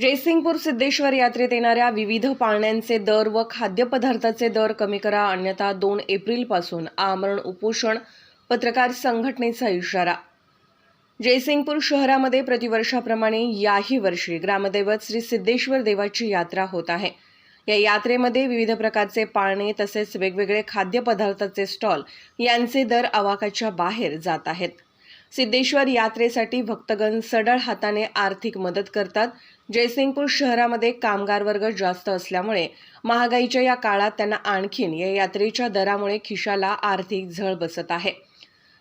जयसिंगपूर सिद्धेश्वर यात्रेत येणाऱ्या विविध पाळण्यांचे दर व खाद्यपदार्थाचे दर कमी करा अन्यथा दोन एप्रिलपासून आमरण उपोषण पत्रकार संघटनेचा इशारा. जयसिंगपूर शहरामध्ये प्रतिवर्षाप्रमाणे याही वर्षी ग्रामदैवत श्री सिद्धेश्वर देवाची यात्रा होत आहे. या यात्रेमध्ये विविध प्रकारचे पाळणे तसेच वेगवेगळे खाद्यपदार्थाचे स्टॉल यांचे दर आवाकाच्या बाहेर जात आहेत. सिद्धेश्वर यात्रेसाठी भक्तगण सडळ हाताने आर्थिक मदत करतात. जयसिंगपूर शहरामध्ये कामगार वर्ग जास्त असल्यामुळे महागाईच्या या काळात त्यांना आणखीन या यात्रेच्या दरामुळे खिशाला आर्थिक झळ बसत आहे.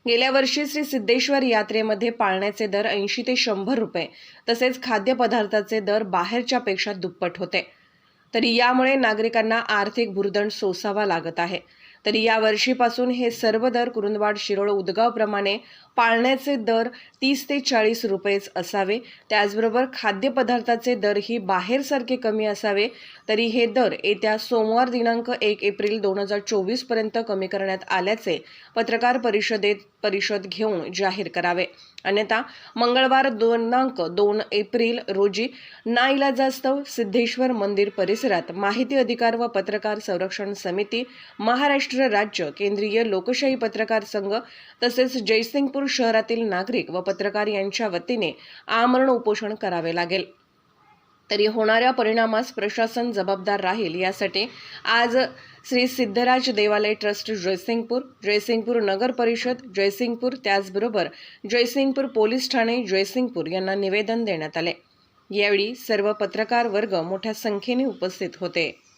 गेल्या वर्षी श्री सिद्धेश्वर यात्रेमध्ये पाळण्याचे दर ऐंशी ते शंभर रुपये तसेच खाद्यपदार्थाचे दर बाहेरच्या पेक्षा दुप्पट होते. तरी यामुळे नागरिकांना आर्थिक भुर्दंड सोसावा लागत आहे. तरी या वर्षीपासून हे सर्व दर कुरुंदवाड शिरोळ उदगावप्रमाणे पाळण्याचे दर तीस ते चाळीस रुपयेच असावे. त्याचबरोबर खाद्यपदार्थाचे दरही बाहेरसारखे कमी असावे. तरी हे दर येत्या सोमवार दिनांक एक एप्रिल दोन हजार चोवीसपर्यंत कमी करण्यात आल्याचे पत्रकार परिषदेत परिषद घेऊन जाहीर करावे. अन्यथा मंगळवार दिनांक दोन एप्रिल रोजी नाईलाजास्तव सिद्धेश्वर मंदिर परिसरात माहिती अधिकार व पत्रकार संरक्षण समिती महाराष्ट्र महाराष्ट्र राज्य केंद्रीय लोकशाही पत्रकार संघ तसेच जयसिंगपूर शहरातील नागरिक व पत्रकार यांच्या वतीने आमरण उपोषण करावे लागेल. तरी होणाऱ्या परिणामास प्रशासन जबाबदार राहील यासाठी आज श्री सिद्धराज देवालय ट्रस्ट जयसिंगपूर जयसिंगपूर नगर परिषद जयसिंगपूर त्याचबरोबर जयसिंगपूर पोलीस ठाणे जयसिंगपूर यांना निवेदन देण्यात आले. यावेळी सर्व पत्रकार वर्ग मोठ्या संख्येने उपस्थित होते.